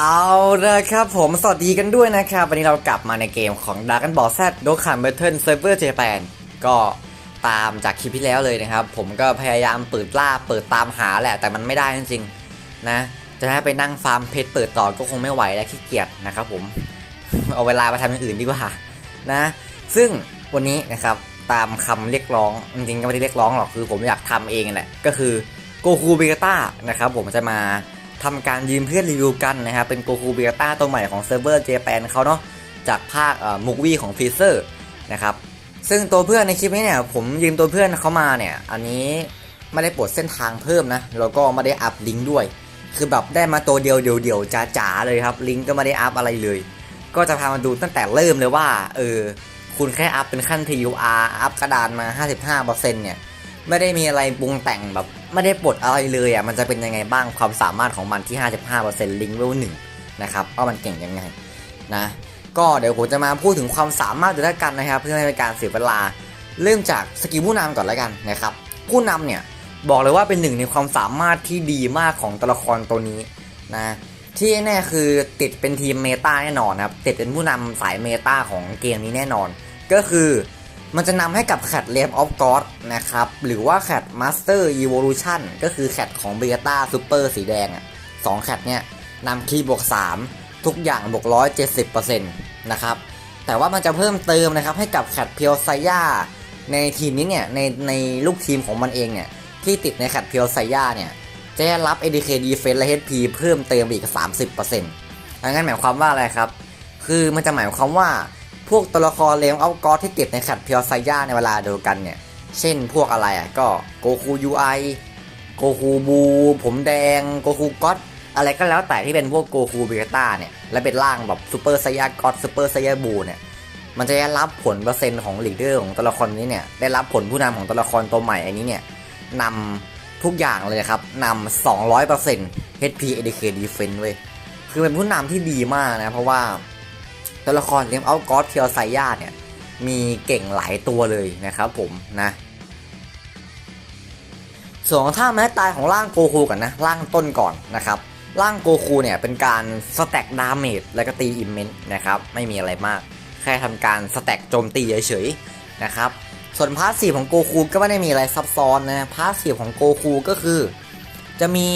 เอาละครับผมสวัสดีกันด้วยนะครับ วันนี้เรากลับมาในเกมของ Dragon Ball Z โดคันเบ t เทิลเซิร์ฟเวอร์เจแปนก็ตามจากคลิปที่แล้วเลยนะครับ ผมก็พยายามเปิดล่าเปิดตามหาแหละ แต่มันไม่ได้จริงๆนะ จะให้ไปนั่งฟาร์มเพชรเปิดต่อก็คงไม่ไหวและขี้เกียจนะครับผม เอาเวลาไปทำอย่างอื่นดีกว่านะ ซึ่งวันนี้นะครับตามคำเรียกร้องจริงๆก็ไม่ได้เรียกร้องหรอกคือ ผมอยากทำเองแหละก็คือโกคูเบกต้านะครับผมจะมา ทำการยืมเพื่อนรีวิวกันนะครับเป็นโกคูเบต้าตัวใหม่ของเซิร์ฟเวอร์เจแปนเขาเนาะจากภาคมุกวี่ของฟีเซอร์นะครับซึ่งตัวเพื่อนในคลิปนี้เนี่ยผมยืมตัวเพื่อนเขามาเนี่ยอันนี้ไม่ได้ปลดเส้นทางเพิ่มนะแล้วก็ไม่ได้อัพลิงก์ด้วย คือแบบได้มาตัวเดียวเดียวเดียวจ๋าๆเลยครับลิงก์ก็ไม่ได้อัพอะไรเลย ก็จะพามาดูตั้งแต่เริ่มเลยว่าเออคุณแค่อัพเป็นขั้น TUR อัพกระดานมา 55%เนี่ย ไม่ได้มีอะไรปรุงแต่งแบบ ไม่ได้ปลดอะไรเลยอะมันจะเป็นยังไงบ้างความสามารถของมันที่ 55%ลิงเวลหนึ่งนะครับว่ามันเก่งยังไงนะก็เดี๋ยวผมจะมาพูดถึงความสามารถด้วยกันนะครับ เพื่อให้เป็นการเสียเวลาเริ่มจากสกิลผู้นำก่อนแล้วกันนะครับผู้นำเนี่ยบอกเลยว่าเป็นหนึ่งในความสามารถที่ดีมากของตัวละครตัวนี้นะที่แน่คือติดเป็นทีมเมตาแน่นอนครับติดเป็นผู้นำสายเมตาของเกมนี้แน่นอน ก็คือ มันจะนำให้กับแคดเลฟออฟกอดนะครับ หรือว่าแคดมาสเตอร์อีโวลูชันก็คือแคดของเบต้าซูเปอร์สีแดงอะสองแคดเนี่ยนำคีย์บวก 3 ทุกอย่างบวก170%นะครับ แต่ว่ามันจะเพิ่มเติมนะครับให้กับแคดเพียวไซย่าในทีมนี้เนี่ย ในในลูกทีมของมันเองเนี่ย ที่ติดในแคดเพียวไซย่าเนี่ย จะได้รับ ADK Defense และ HP เพิ่มเติมอีก 30%ดังนั้นหมายความว่าอะไรครับ คือมันจะหมายความว่า พวกตัวละครเลมเอากอที่ติดในขัดเพียวไซย่าในเวลาเดียวกันเนี่ย เช่นพวกอะไรอะก็โกคูยูไอโกคูบู ผมแดงโกคูก็อตอะไรก็แล้วแต่ที่เป็นพวกโกคูเบต้าเนี่ย และเป็นร่างแบบซูเปอร์ไซย่าก็อตซูเปอร์ไซย่าบูเนี่ยมันจะได้รับผลเปอร์เซ็นต์ของลีดเดอร์ของตัวละครนี้เนี่ยได้รับผลผู้นำของตัวละครตัวใหม่อันนี้เนี่ยนำทุกอย่างเลยครับนำ200% HP ADK Defense เว้ยคือเป็นผู้นำที่ดีมากนะ เพราะว่า ตัวละครเลียมเอากอสเทียวไซย่าเนี่ย มีเก่งหลายตัวเลยนะครับผมนะส่วนของท่าแม้ตายของร่างโกคูกันนะร่างต้นก่อนนะครับร่างโกคูเนี่ยเป็นการสแต็กดาเมจและก็ตีอิมเมนต์นะครับไม่มีอะไรมาก แค่ทำการสแต็กโจมตีเฉยๆนะครับส่วนพาร์ทสีของโกคูก็ไม่ได้มีอะไรซับซ้อนนะพาร์ทสีของโกคูก็คือ จะมี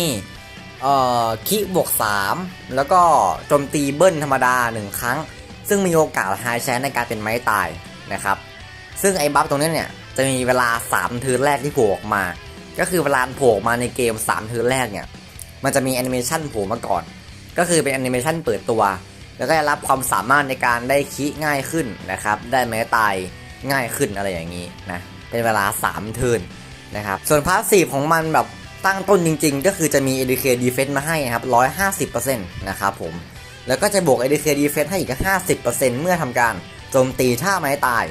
เอ่อคิบวก3แล้วก็โจมตีเบิ้ลธรรมดา 1 ครั้ง ซึ่งมีโอกาสไฮแชนในการเป็นไม้ตายนะครับ ซึ่งไอ้บัฟตรงนี้เนี่ยจะมีเวลา3เทินแรกที่โผล่ออกมา ก็คือเวลาโผล่ออกมาในเกม3เทินแรกเนี่ย มันจะมีแอนิเมชันโผล่มาก่อน ก็คือเป็นแอนิเมชันเปิดตัว แล้วก็ได้รับความสามารถในการได้คิง่ายขึ้นนะครับ ได้ไม้ตายง่ายขึ้นอะไรอย่างนี้นะ เป็นเวลา3เทินนะครับ ส่วนพาสซีฟของมันแบบตั้งต้นจริงๆ ก็คือจะมี ADK Defense มาให้นะครับ 150%นะครับผม แล้วก็จะบวก ADK Defense ให้อีก 50%เมื่อทำการโจมตีท่าไม้ตาย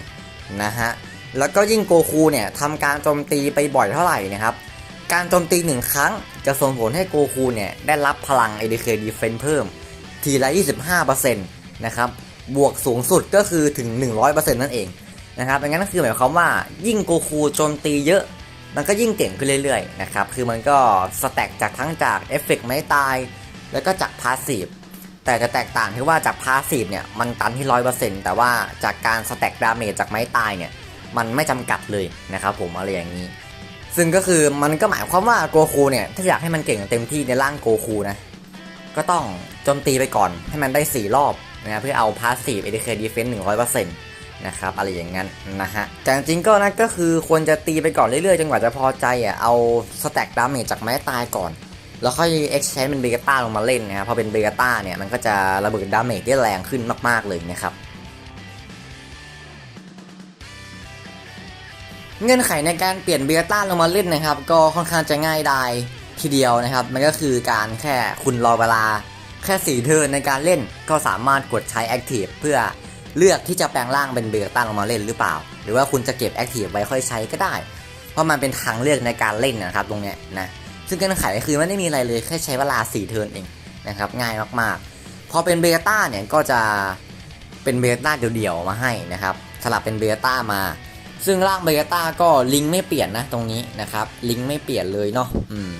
นะฮะ แล้วก็ยิ่งโกคูเนี่ยทำการโจมตีไปบ่อยเท่าไหร่นะครับ การโจมตี 1 ครั้งจะส่งผลให้โกคูเนี่ยได้รับพลัง ADK Defense เพิ่ม ทีละ 25%นะครับ บวกสูงสุดก็คือถึง 100%นั่นเองนะครับดังนั้นก็คือหมายความว่ายิ่งโกคูโจมตีเยอะมันก็ยิ่งเก่งขึ้นเรื่อยๆนะครับ คือมันก็สแต็กจากทั้งจากเอฟเฟกต์ไม้ตาย แล้วก็จากพาสซีฟ แต่จะแตกต่างที่ว่าจากพาสซีฟเนี่ยมันตันที่ร้อยเปอร์เซ็นต์แต่ว่าจากการสแต็กดาเมจจากไม้ตายเนี่ยมันไม่จำกัดเลยนะครับผมอะไรอย่างนี้ ซึ่งก็คือมันก็หมายความว่าโกคูเนี่ยถ้าอยากให้มันเก่งเต็มที่ในร่างโกคูนะก็ต้องโจมตีไปก่อนให้มันได้ 4 รอบนะเพื่อเอาพาสซีฟ ADK Defense 100%นะครับอะไรอย่างนั้นนะฮะแต่จริงก็นะก็คือควรจะตีไปก่อนเรื่อยๆจนกว่าจะพอใจอะเอาสแต็กดาเมจจากไม้ตายก่อน แล้วค่อย exchange เป็นเบกต้าลงมาเล่นนะครับพอเป็นเบกต้าเนี่ยมันก็จะระเบิดดาเมจได้แรงขึ้นมากๆเลยนะครับเงื่อนไขในการเปลี่ยนเบต้าลงมาเล่นนะครับ ก็ค่อนข้างจะง่ายดายทีเดียวนะครับ มันก็คือการแค่คุณรอเวลา แค่สี่เทิร์นในการเล่นก็สามารถกดใช้ Active เพื่อเลือกที่จะแปลงร่างเป็นเบต้าลงมาเล่นหรือเปล่า หรือว่าคุณจะเก็บ Active ไว้ค่อยใช้ก็ได้ เพราะมันเป็นทางเลือกในการเล่นนะครับตรงเนี้ยนะ ซึ่งเงื่อนไขก็คือไม่ได้มีอะไรเลยแค่ใช้เวลา 4 เทิร์นเองนะครับง่ายมากๆ พอเป็นเบต้าเนี่ยก็จะเป็นเบต้าเดี่ยวๆมาให้นะครับสลับเป็นเบต้ามา ซึ่งร่างเบต้าก็ลิงก์ไม่เปลี่ยนนะตรงนี้นะครับลิงก์ไม่เปลี่ยนเลยเนาะอืม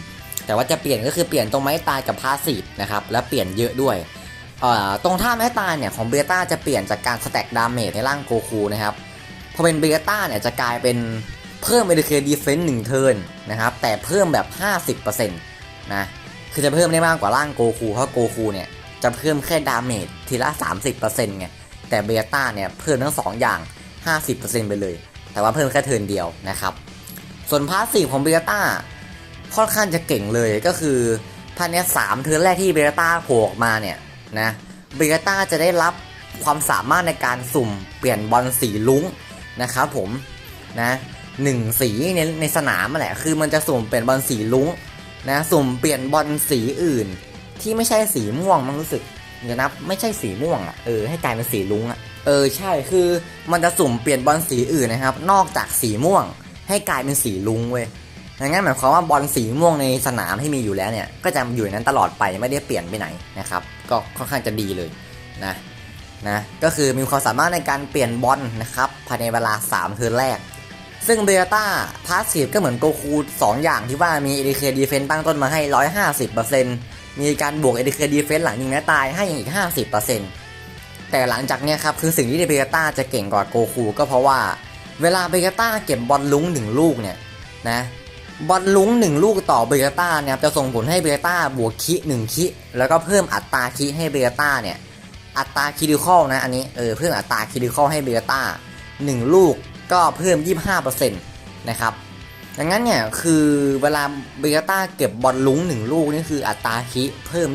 แต่ว่าจะเปลี่ยนก็คือเปลี่ยนตรงไม้ตายกับพาสีนะครับและเปลี่ยนเยอะด้วยเอ่อตรงท่าแม้ตายเนี่ยของเบต้าจะเปลี่ยนจากการสแต็กดาเมจในร่างโกคูนะครับพอเป็นเบต้าเนี่ยจะกลายเป็น เพิ่ม ADK Defense 1 เทิร์นนะครับ แต่เพิ่มแบบ 50%นะ คือจะเพิ่มได้มากกว่าร่างโกคู เพราะโกคูเนี่ย จะเพิ่มแค่ดาเมจทีละ 30%ไง แต่เบต้าเนี่ย เพิ่มทั้ง 2 อย่าง 50%ไปเลย แต่ว่าเพิ่มแค่เทิร์นเดียวนะครับ ส่วนพาสซีฟของเบต้าค่อนข้างจะเก่งเลยก็คือภายในสามเทิร์นแรกที่เบต้าโผล่ออกมาเนี่ยนะเบต้าจะได้รับความสามารถในการสุ่มเปลี่ยนบอลสีลุ้งนะครับผมนะ หนึ่งสีในในสนามมันแหละคือมันจะสุ่มเปลี่ยนบอลสีลุ้งนะสุ่มเปลี่ยนบอลสีอื่น ที่ไม่ใช่สีม่วงมันรู้สึกเดี๋ยวนะไม่ใช่สีม่วงอะเออให้กลายเป็นสีลุ้งอะเออใช่คือมันจะสุ่มเปลี่ยนบอลสีอื่นนะครับ นอกจากสีม่วง ให้กลายเป็นสีลุ้งเว้ยดังนั้นหมายความว่าบอลสีม่วงในสนามที่มีอยู่แล้วเนี่ย ก็จะอยู่นนั้นตลอดไปไม่ได้เปลี่ยนไปไหนนะครับ ก็ค่อนข้างจะดีเลยนะนะก็คือมีความสามารถในการเปลี่ยนบอลนะครับภายในเวลา 3 เทิร์นแรก ซึ่งเบต้าพาสซีฟก็เหมือนโกคู2 อย่างที่ว่ามี ADK Defense ตั้งต้นมาให้ 150%มีการบวก ADK Defense หลังยิงแม้ตายให้อีก 50%แต่หลังจากเนี้ยครับคือสิ่งที่เบต้าจะเก่งกว่าโกคูก็เพราะว่า เวลาเบต้าเก็บบอลลุ้งหนึ่งลูกเนี่ยนะบอลลุ้งหนึ่งลูกต่อเบต้าเนี่ยจะส่งผลให้เบต้าบวกคิหนึ่งคิแล้วก็เพิ่มอัตราคิให้เบต้าเนี่ยอัตราคิดิคอลนะอันนี้เออเพิ่มอัตราคิดิคอลให้เบต้าหนึ่งลูก ก็เพิ่ม 25%นะครับดังนั้นเนี่ยคือเวลาเบต้าเก็บบอลลุ้งหนึ่งลูกนี่คืออัตราคิเพิ่ม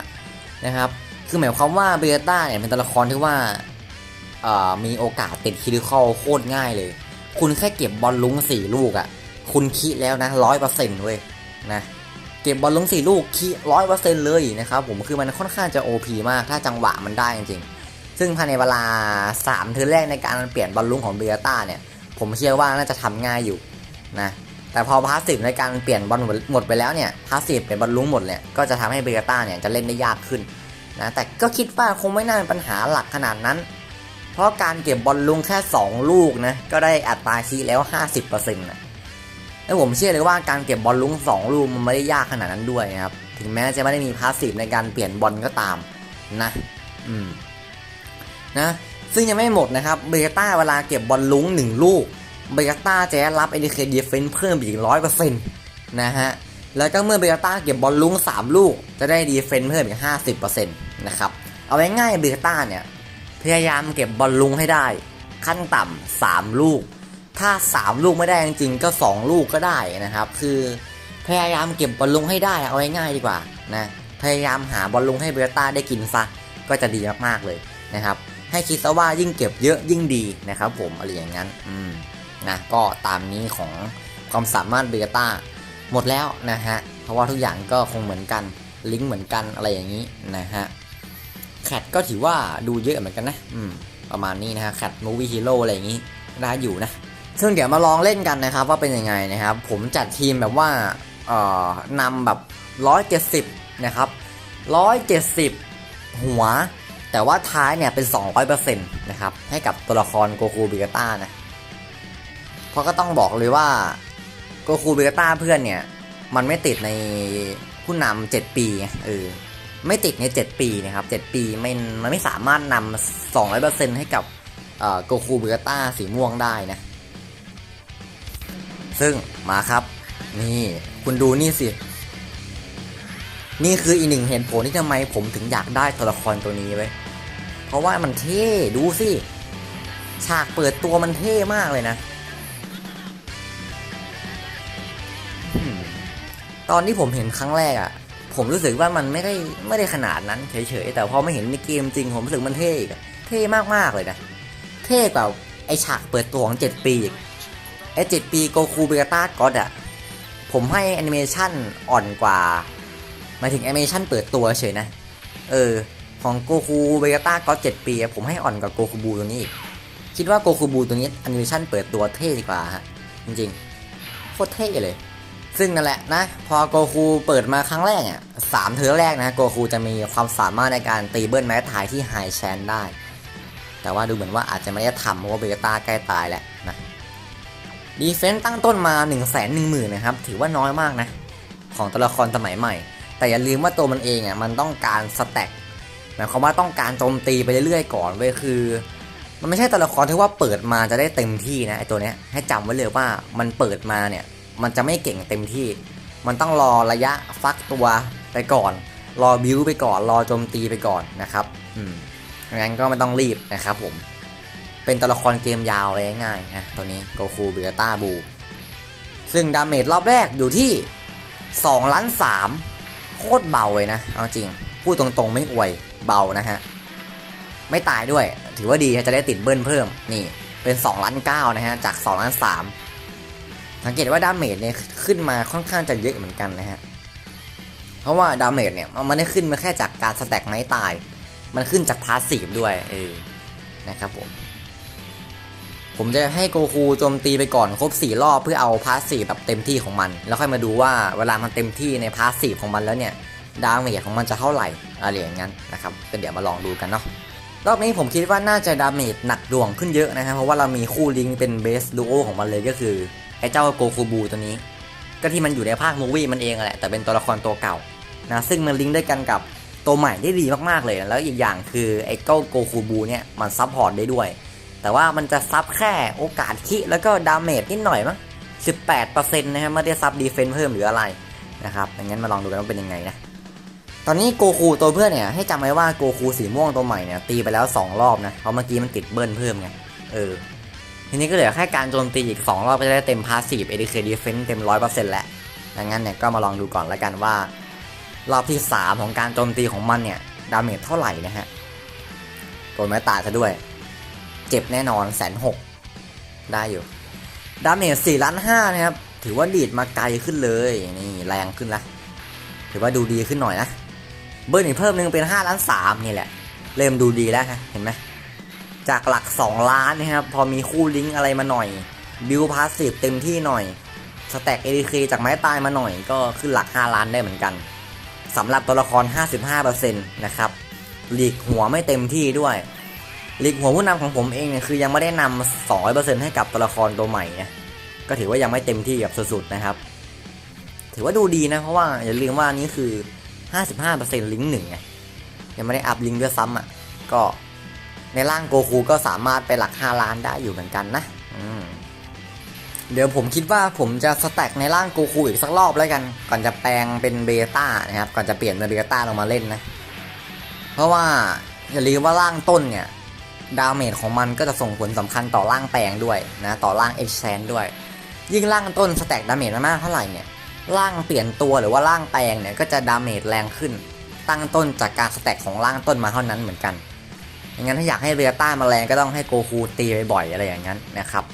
25 นะครับ คือหมายความว่าเบต้าเนี่ยเป็นตัวละครที่ว่ามีโอกาสติดคิดิคอลโคตรง่ายเลย คุณแค่เก็บบอลลุ้งสี่ลูกอะ่ะ คุณคิแล้วนะร้อยเปอร์เซ็นต์เว้ยนะ เก็บบอลลุ้งสี่ลูกคิร้อยเปอร์เซ็นต์เลยนะครับผม คือมันค่อนข้างจะ OP มาก ถ้าจังหวะมันได้จริงๆ ซึ่งภายในเวลา 3 เทิร์นแรกในการเปลี่ยนบอลลุ้งของเบียต้าเนี่ย ผมเชื่อว่าน่าจะทำง่ายอยู่นะแต่พอพาสซีฟในการเปลี่ยนบอลหมดไปแล้วเนี่ยพาสซีฟเป็นบอลลุ้งหมดเนี่ยก็จะทำให้เบียต้าเนี่ยจะเล่นได้ยากขึ้นนะแต่ก็คิดว่าคงไม่น่าเป็นปัญหาหลักขนาดนั้น เพราะการเก็บบอลลุงแค่ 2 ลูกนะก็ได้อัตราคีแล้ว 50%นะแล้วผมเชื่อเลยว่าการเก็บบอลลุง2ลูกมันไม่ได้ยากขนาดนั้นด้วยนะครับ ถึงแม้จะไม่ได้มีพาสซีฟในการเปลี่ยนบอลก็ตามนะ อืม นะซึ่งยังไม่หมดนะครับเบต้าเวลาเก็บบอลลุ้ง1ลูกเบต้าจะได้รับ ADK Defense เพิ่มอีก100%นต์นะฮะแล้วก็เมื่อเบต้าเก็บบอลลุ้ง 3 ลูก จะได้ Defense เพิ่มอีก 50%นะครับเอาไว้ง่ายเบต้าเนี่ยพยายามเก็บบอลลุ้งให้ได้ ขั้นต่ำสามลูก ถ้า 3 ลูกไม่ได้จริงๆก็ 2 ลูกก็ได้นะครับ คือพยายามเก็บบอลลุ้งให้ได้เอาง่ายๆดีกว่านะพยายามหาบอลลุ้งให้เบต้าได้กินซะก็จะดีมากๆเลยนะครับ ให้คิดซะว่ายิ่งเก็บเยอะยิ่งดีนะครับผมอะไรอย่างนั้นอืมนะก็ตามนี้ของความสามารถเบต้าหมดแล้วนะฮะ เพราะว่าทุกอย่างก็คงเหมือนกันลิงก์เหมือนกันอะไรอย่างนี้นะฮะแคทก็ถือว่าดูเยอะเหมือนกันนะอืมประมาณนี้นะฮะแคทมูวี่ฮีโร่อะไรอย่างนี้ได้อยู่นะซึ่งเดี๋ยวมาลองเล่นกันนะครับว่าเป็นยังไงนะครับ ผมจัดทีมแบบว่าเอ่อนำแบบร้อยเจ็ดสิบนะครับร้อยเจ็ดสิบหัว แต่ว่าท้ายเนี่ยเป็นสองร้อยเปอร์เซ็นะครับ ให้กับตัวละครโกคูบิกาต้านะ เพราะก็ต้องบอกเลยว่าโกคูบิกาต้าเพื่อนเนี่ย มันไม่ติดในผู้นำเจ็ดปีเออไม่ติดใน 7 ปีนะครับ7ปีไม่มันไม่สามารถนำ200%ให้กับโกคูบิกาต้าสีม่วงได้นะ ซึ่งมาครับ นี่คุณดูนี่สิ นี่คืออีกหนึ่งเหตุผลที่ทำไมผมถึงอยากได้ตัวละครตัวนี้ไว้ ราะว่ามันเท่ดูสิ ฉากเปิดตัวมันเท่มากเลยนะอืมตอนที่ผมเห็นครั้งแรกอะ่ะ ผมรู้สึกว่ามันไม่ได้ไม่ได้ขนาดนั้นเฉยๆ แต่พอมาเห็นในเกมจริงผมรู้สึกมันเท่อีกอะเท่มากๆเลยนะ เท่กว่าไอฉากเปิดตัวของ7ปีอีกไอเจ็ดปีโกคูเบต้าก็อดอะผมให้แอนิเมชันอ่อนกว่าหมายถึงแอนิเมชันเปิดตัวเฉยนะ เออ ของโกคูเบต้าก็เจ็ดปีผมให้อ่อนกว่าโกคูบูตัวนี้อีก คิดว่าโกคูบูตัวนี้แอนิเมชันเปิดตัวเท่กว่าฮะ จริงๆ โคตรเท่เลย ซึ่งนั่นแหละนะ พอโกคูเปิดมาครั้งแรกเนี่ยสามเทอแรกนะโกคูจะมีความสามารถในการตีเบิลแม้ทายที่ไฮแชนได้ แต่ว่าดูเหมือนว่าอาจจะไม่ได้ทำเพราะว่าเบต้าใกล้ตายแหล้วนะดีเฟนต์ตั้งต้นมา1นึ่งแสนหนึ่งหมื่นนะครับ ถือว่าน้อยมากนะ ของตัวละครสมัยใหม่ แต่อย่าลืมว่าตัวมันเองอะมันต้องการสแต็ก หมายความว่าต้องการโจมตีไปเรื่อยๆก่อนเว้ยคือ มันไม่ใช่ตัวละครที่ว่าเปิดมาจะได้เต็มที่นะไอตัวเนี้ยให้จำไว้เลยว่ามันเปิดมาเนี่ยมันจะไม่เก่งเต็มที่ มันต้องรอระยะฟักตัวไปก่อน รอบิวไปก่อน รอโจมตีไปก่อนนะครับอืมงั้นก็ไม่ต้องรีบนะครับผม เป็นตัวละครเกมยาวเลยง่ายนะตัวนี้โกคูเบต้าบู ซึ่งดาเมจรอบแรกอยู่ที่2ล้าน3โคตรเบาเลยนะ เอาจริง พูดตรงๆไม่อวย เบานะฮะ ไม่ตายด้วย ถือว่าดีจะได้ติดเบิ้ลเพิ่ม นี่ เป็น2ล้าน9นะฮะ จาก2ล้าน3สังเกตว่าดาเมจเนี่ยขึ้นมาค่อนข้างจะเยอะเหมือนกันนะฮะ เพราะว่าดาเมจเนี่ยมันไม่ได้ขึ้นมาแค่จากการสแต็กไม้ตาย มันขึ้นจากพาสซีฟด้วย เออ นะครับผมผมจะให้โกคูโจมตีไปก่อนครบ 4 รอบเพื่อเอาพาสซีฟแบบเต็มที่ของมัน แล้วค่อยมาดูว่าเวลามันเต็มที่ในพาสซีฟของมันแล้วเนี่ย ดาเมจของมันจะเท่าไหร่อะไรอย่างนั้นนะครับก็เดี๋ยวมาลองดูกันเนาะรอบนี้ผมคิดว่าน่าจะดาเมจหนักดวงขึ้นเยอะนะครับเพราะว่าเรามีคู่ลิงเป็นเบสดูโอของมันเลยก็คือไอ้เจ้าโกคูบูตัวนี้ ก็ที่มันอยู่ในภาคมูวี่มันเองแหละแต่เป็นตัวละครตัวเก่านะซึ่งมันลิงก์ด้วยกันกับตัวใหม่ได้ดีมากๆเลยนะแล้วอีกอย่างคือไอ้เจ้าโกคูบูเนี่ยมันซับพอร์ตได้ด้วย แต่ว่ามันจะซับแค่โอกาสคิแล้วก็ดาเมจนิดหน่อยมั้ง18%นะครับไม่ได้ซับดีเฟนส์เพิ่มหรืออะไรนะครับดังนั้นมาลองดูกันว่าเป็นยังไงนะ ตอนนี้โกคูตัวเพื่อนเนี่ยให้จำไว้ว่าโกคูสีม่วงตัวใหม่เนี่ยตีไปแล้ว 2 รอบนะเพราะเมื่อกี้มันติดเบิ้ลเพิ่มไงเออทีนี้ก็เหลือแค่การโจมตีอีก 2 รอบก็จะได้เต็มพาสซีฟเอดีเคดีเฟนส์เต็ม100%แล้วดังนั้นเนี่ยก็มาลองดูก่อนแล้วกันว่า รอบที่ 3 ของการโจมตีของมันเนี่ยดาเมจเท่าไหร่นะฮะตัวไม่ตายซะด้วย เจ็บแน่นอนแสนหกได้อยู่ดาเมจสี่ล้านห้านะครับถือว่าดีดมาไกลขึ้นเลยนี่แรงขึ้นละถือว่าดูดีขึ้นหน่อยนะ เบิร์นอีกเพิ่มหนึ่งเป็น5ล้าน3นี่แหละ เริ่มดูดีแล้วฮะเห็นไหมจากหลัก 2 ล้านนะครับพอมีคู่ลิงก์อะไรมาหน่อย บิวพาสซีฟเต็มที่หน่อยสแต็กเอ k จากไม้ตายมาหน่อยก็ขึ้นหลัก 5 ล้านได้เหมือนกันสำหรับตัวละคร 55%นะครับหลีกหัวไม่เต็มที่ด้วยหลีกหัวผู้นำของผมเองเนี่ยคือยังไม่ได้นำ200%ให้กับตัวละครตัวใหม่นะก็ถือว่ายังไม่เต็มที่กับสุดๆนะครับ ถือว่าดูดีนะเพราะว่าอย่าลืมว่านี่คือ 55%ลิงก์หนึ่งไงยังไม่ได้อัพลิงก์ด้วยซ้ำอะก็ในร่างโกคูก็สามารถไปหลัก 5 ล้านได้อยู่เหมือนกันนะเดี๋ยวผมคิดว่าผมจะสแต็กในร่างโกคูอีกสักรอบแล้วกัน ก่อนจะแปลงเป็นเบต้านะครับ ก่อนจะเปลี่ยนเป็นเบต้าลงมาเล่นนะ เพราะว่าอย่าลืมว่าร่างต้นเนี่ยดาเมจของมันก็จะส่งผลสำคัญต่อร่างแปลงด้วยนะ ต่อร่างเอ็กแซนด้วย ยิ่งร่างต้นสแต็กดาเมจมากเท่าไหร่เนี่ย ร่างเปลี่ยนตัวหรือว่าร่างแปลงเนี่ยก็จะดาเมจแรงขึ้น ตั้งต้นจากการสแต็กของร่างต้นมาเท่านั้นเหมือนกันอย่างนั้นถ้าอยากให้เรียต้ามาแรงก็ต้องให้โกคูตีบ่อยๆอะไรอย่างนั้นนะครับ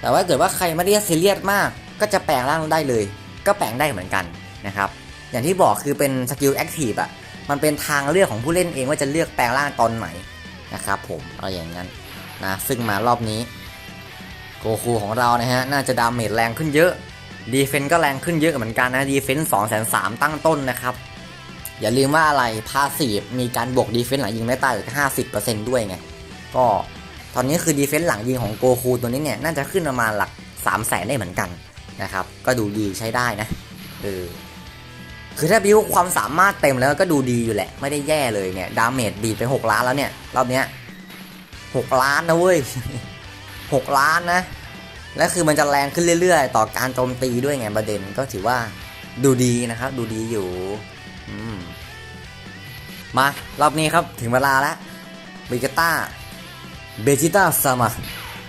แต่ว่าเกิดว่าใครไม่ได้ซีเรียสมาก ก็จะแปลงร่างได้เลย ก็แปลงได้เหมือนกันนะครับ อย่างที่บอกคือเป็นสกิลแอคทีฟอะ มันเป็นทางเลือกของผู้เล่นเองว่าจะเลือกแปลงร่างตอนไหนนะครับผมอะไรอย่างนั้นนะซึ่งมารอบนี้ โกคูของเรานะฮะน่าจะดาเมจแรงขึ้นเยอะ ดีเฟนต์ก็แรงขึ้นเยอะเหมือนกันนะดีเฟนต์สองแสนสามตั้งต้นนะครับ อย่าลืมว่าอะไรพาสีมีการบวกดีเฟนต์หลังยิงไม่ตายถึงห้าสิบเปอร์เซ็นต์ด้วยไง ก็ตอนนี้คือดีเฟนต์หลังยิงของโกคูตัวนี้เนี่ยน่าจะขึ้นประมาณหลักสามแสนได้เหมือนกันนะครับ ก็ดูดีใช้ได้นะเออคือถ้าบิวความสามารถเต็มแล้วก็ดูดีอยู่แหละ ไม่ได้แย่เลยเนี่ยดาเมจดีไปหกล้านแล้วเนี่ย รอบเนี้ยหกล้านนะเว้ยหกล้านนะ และคือมันจะแรงขึ้นเรื่อย ๆ ต่อการโจมตีด้วยไงประเด็นก็ถือว่าดูดีนะครับ ดูดีอยู่มมารอบนี้ครับถึงเวลาแล้วเบเกต้าเบจิต้าซามา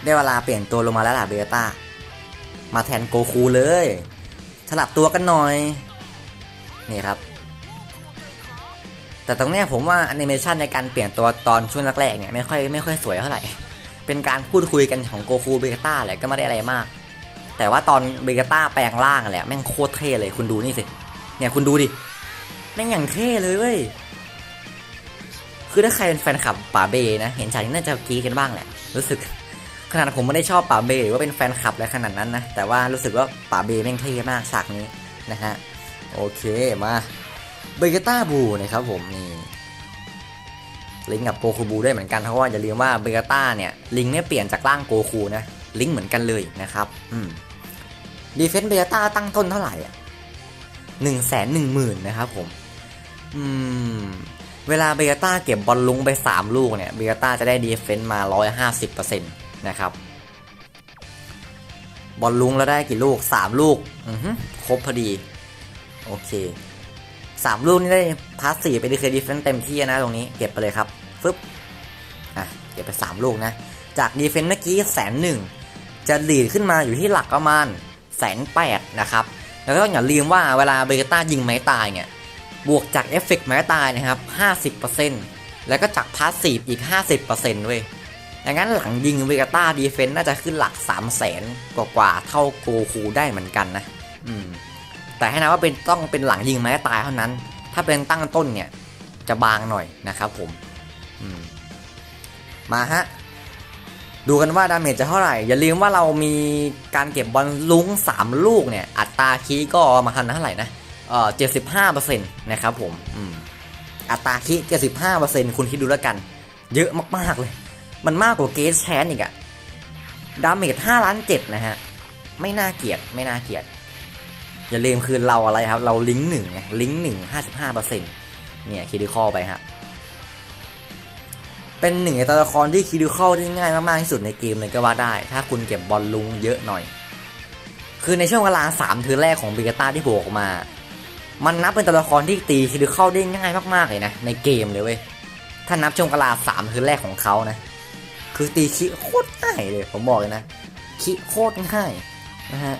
ได้เวลาเปลี่ยนตัวลงมาแล้วล่ะเบเกต้ามาแทนโกคูเลยสลับตัวกันหน่อย นี่ครับ แต่ตรงนี้ผมว่าแอนิเมชันในการเปลี่ยนตัวตอนช่วงแรกๆเนี่ยไม่ค่อยไม่ค่อยสวยเท่าไหร่ เป็นการพูดคุยกันของโกคูเบเกต้าแหละก็ไม่ได้อะไรมาก แต่ว่าตอนเบเกต้าแปลงร่างแหละแม่งโคตรเท่เลยคุณดูนี่สิ เนี่ยคุณดูดิ แม่งอย่างเท่เลยเว้ย คือถ้าใครเป็นแฟนคลับป่าเบนะ เห็นฉากนี้น่าจะกรีดกันบ้างแหละ รู้สึก ขนาดผมไม่ได้ชอบป่าเบหรือว่าเป็นแฟนคลับอะไรขนาดนั้นนะ แต่ว่ารู้สึกว่าป่าเบแม่งเท่มากฉากนี้นะฮะ โอเคมาเบเกต้าบูนะครับผมนี่ ลิงก์กับโกคูบูได้เหมือนกันเพราะว่าอย่าลืมว่าเบกาต้าเนี่ยลิงก์เนี่ยเปลี่ยนจากร่างโกคูนะลิงก์เหมือนกันเลยนะครับอืมดีเฟนต์เบกาต้าตั้งต้นเท่าไหร่อะหนึ่งแสนหนึ่งหมื่นนะครับผมอืมเวลาเบต้าเก็บบอลลุงไป 3 ลูกเนี่ยเบต้าจะได้ดีเฟนต์มา 150%นะครับบอลลุงแล้วได้กี่ลูก 3 ลูกอือฮึครบพอดี โอเค 3 ลูกนี่ได้พาสซีฟไปดีเคดีเฟนต์เต็มที่นะตรงนี้เก็บไปเลยครับ ฟึบอะเก็บไป 3 ลูกนะ จากดีเฟนต์เมื่อกี้แสนหนึ่งจะลีดขึ้นมาอยู่ที่หลักประมาณแสนแปดนะครับ แล้วก็อย่าลืมว่าเวลาเบต้ายิงไม้ตายเนี่ย บวกจากเอฟเฟกต์ไม้ตายนะครับ 50%แล้วก็จากพาสซีฟอีก 50%เว้ยอย่างนั้นหลังยิงเวกาต้าดีเฟนต์น่าจะขึ้นหลัก 3 0 0แสนกว่าๆเท่าโกคูได้เหมือนกันนะ อืม แต่ให้นะว่าเป็นต้องเป็นหลังยิงไม้ตายเท่านั้น ถ้าเป็นตั้งต้นเนี่ย จะบางหน่อยนะครับผม มาฮะ ดูกันว่าดาเมจจะเท่าไหร่ อย่าลืมว่าเรามีการเก็บบอลลุ้ง 3 ลูกเนี่ย อัตราคีก็มาทันเท่าไหร่นะ เอ่อเจ็ดสิบห้าเปอร์เซ็นต์นะครับผม อืม อัตราคิเจ็ดสิบห้าเปอร์เซ็นต์คุณคิดดูแล้วกัน เยอะมากๆเลย มันมากกว่าเกสแชนอีกอะดาเมจห้าล้านเจ็ดนะฮะ ไม่น่าเกลียดไม่น่าเกลียดอย่าลืมคือเราอะไรครับ เราลิงก์หนึ่งไงลิงก์หนึ่งห้าสิบห้าเปอร์เซ็นต์เนี่ยคิดดูข้อไปฮะ เป็นหนึ่งในตัวละครที่คิดดูข้อได้ง่ายมากๆที่สุดในเกมเลยก็ว่าได้ ถ้าคุณเก็บบอลลุงเยอะหน่อย คือในช่วงเวลาสามเทือแรกของเบกาต้าที่โผล่ออกมา มันนับเป็นตัวละครที่ตีคิดเข้าได้ง่ายมากๆเลยนะในเกมเลยเว้ยถ้านับช่วงเวลาสามคืนแรกของเขานะ คือตีคิโคตรง่ายเลยผมบอกเลยนะคิโคตรง่ายนะฮะ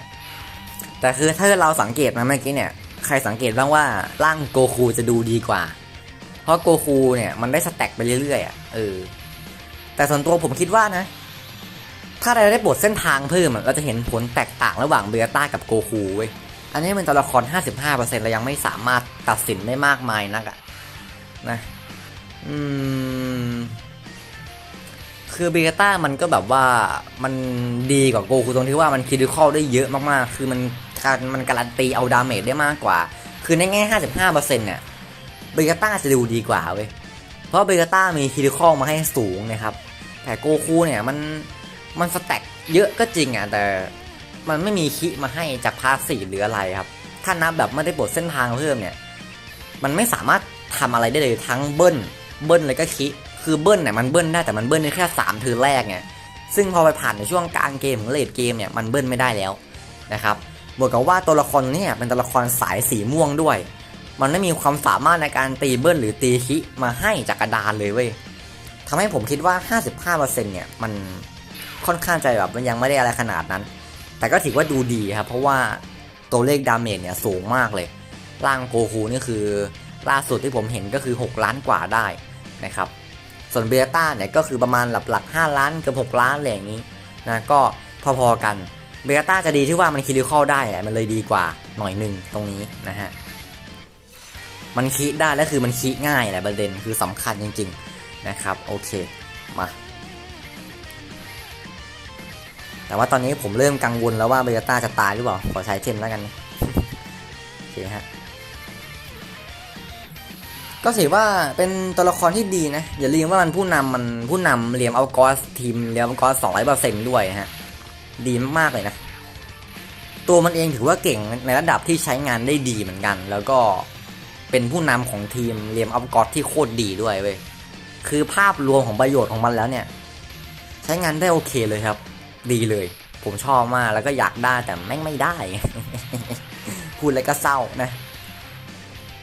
แต่คือถ้าเราสังเกตนะเมื่อกี้เนี่ยใครสังเกตบ้างว่าร่างโกคูจะดูดีกว่า ราะโกคูเนี่ยมันได้สแต็กไปเรื่อยๆอะเออแต่ส่วนตัวผมคิดว่านะ ถ้าเราได้บทเส้นทางเพิ่มเราจะเห็นผลแตกต่างระหว่างเบต้ากับโกคูเว้ยอันนี้เป็นตัวละคร 55%เรายังไม่สามารถตัดสินได้มากมายนักอะนะอืมคือเบต้ามันก็แบบว่ามันดีกว่าโกคูตรงที่ว่ามันคิดคอลได้เยอะมากๆ คือมันการมันการันตีเอาดาเมจได้มากกว่า คือในแง่ 55%เนี่ย เบต้าจะดูดีกว่าเว้ย เพราะเบต้ามีคิดคอลมาให้สูงนะครับ แต่โกคูเนี่ยมันมันสแต็กเยอะก็จริงอะแต่มันไม่มีคิมาให้จากพาสีหรืออะไรครับ ถ้านับแบบไม่ได้ปลดเส้นทางเพิ่มเนี่ย มันไม่สามารถทำอะไรได้เลยทั้งเบิ้ล เบิ้ลเลยก็คิคือเบิ้ลเนี่ยมันเบิ้ลได้แต่มันเบิ้ลได้แค่สามเทือแรกไงซึ่งพอไปผ่านในช่วงกลางเกมของเลดเกมเนี่ยมันเบิ้ลไม่ได้แล้วนะครับบวกกับว่าตัวละครเนี่ยเป็นตัวละครสายสีม่วงด้วย มันไม่มีความสามารถในการตีเบิ้ลหรือตีคิมาให้จากกระดานเลยเว้ยทำให้ผมคิดว่า 55%เนี่ยมันค่อนข้างจะแบบมันยังไม่ได้อะไรขนาดนั้น แต่ก็ถือว่าดูดีครับ เพราะว่าตัวเลขดาเมจเนี่ยสูงมากเลย ร่างโกคูนี่คือล่าสุดที่ผมเห็นก็คือ 6 ล้านกว่าได้นะครับ ส่วนเบต้าเนี่ยก็คือประมาณหลักหลัก5ล้านเกือบ6ล้านอะไรอย่างนี้นะก็พอๆกันเบต้าจะดีที่ว่ามันคิริคอลได้อะมันเลยดีกว่าหน่อยหนึ่งตรงนี้นะฮะ มันคิดได้และคือมันคิดง่ายแหละประเด็นคือสำคัญจริง ๆนะครับ โอเคมา แต่ว่าตอนนี้ผมเริ่มกังวลแล้วว่าเบต้าจะตายหรือเปล่า ขอใช้เทมแล้วกันโอเคฮะก็ถือว่าเป็นตัวละครที่ดีนะ อย่าลืมว่ามันผู้นำมันผู้นำเลียมเอากอสทีมเลียมกอสสองร้อยเปอร์เซ็นต์ด้วยฮะ ดีมากๆเลยนะ ตัวมันเองถือว่าเก่งในระดับที่ใช้งานได้ดีเหมือนกัน แล้วก็ เป็นผู้นำของทีมเลียมเอากอสที่โคตรดีด้วยเว้ยคือภาพรวมของประโยชน์ของมันแล้วเนี่ย ใช้งานได้โอเคเลยครับ ดีเลย ผมชอบมากแล้วก็อยากได้แต่แม่งไม่ได้พูดแล้วก็เศร้านะ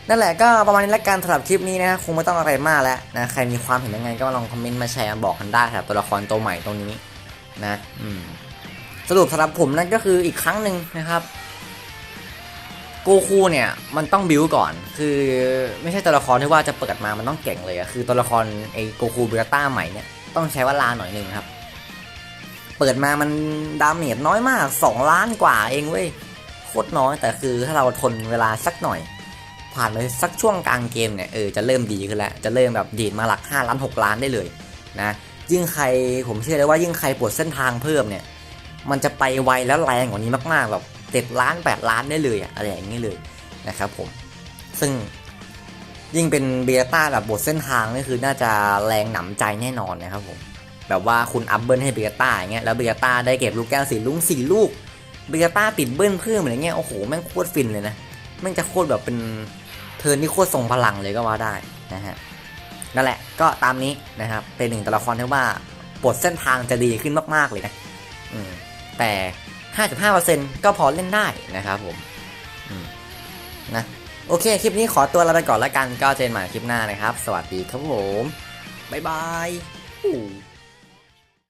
นั่นแหละก็ประมาณนี้ละกันสำหรับคลิปนี้นะคงไม่ต้องอะไรมากแล้วนะใครมีความเห็นยังไงก็มาลองคอมเมนต์มาแชร์บอกกันได้ครับตัวละครตัวใหม่ตรงนี้นะ อืมสรุปสำหรับผมนั่นก็คืออีกครั้งหนึ่งนะครับ โกคูเนี่ยมันต้องบิวก่อน คือไม่ใช่ตัวละครที่ว่าจะเปิดมามันต้องเก่งเลยอะคือตัวละครไอ้โกคูเบต้าใหม่เนี่ยต้องใช้เวลาหน่อยหนึ่งครับ เปิดมามันดาเมจน้อยมาก 2 ล้านกว่าเองเว้ยโคตรน้อยแต่คือถ้าเราทนเวลาสักหน่อย ผ่านไปสักช่วงกลางเกมเนี่ยเออจะเริ่มดีขึ้นแล้ว จะเริ่มแบบดีดมาหลัก 5 ล้าน 6 ล้านได้เลยนะยิ่งใครผมเชื่อเลยว่ายิ่งใครปวดเส้นทางเพิ่มเนี่ย มันจะไปไวและแรงกว่านี้มากๆแบบ เจ็ดล้าน 8 ล้านได้เลยอะอะไรอย่างนี้เลยนะครับผม ซึ่งยิ่งเป็นเบต้าแบบบทเส้นทางนี่คือน่าจะแรงหนำใจแน่นอนนะครับผม แบบว่าคุณอัพเบิลให้เบต้าอย่างเงี้ยแล้วเบต้าได้เก็บลูกแก้วสีลุงสี่ลูกเบต้าติดเบิ้ลเพิ่มอะไรเงี้ยโอ้โหแม่งโคตรฟินเลยนะแม่งจะโคตรแบบเป็นเทิร์นที่โคตรทรงพลังเลยก็ว่าได้นะฮะนั่นแหละก็ตามนี้นะครับเป็นหนึ่งตัวละครที่ว่าปลดเส้นทางจะดีขึ้นมาก ๆ เลยนะอืมแต่ 5.5%ก็พอเล่นได้นะครับผมนะโอเค คลิปนี้ขอตัวลาไปก่อนแล้วกัน ก็เจอกันใหม่คลิปหน้านะครับ สวัสดีครับผม บ๊ายบายอู้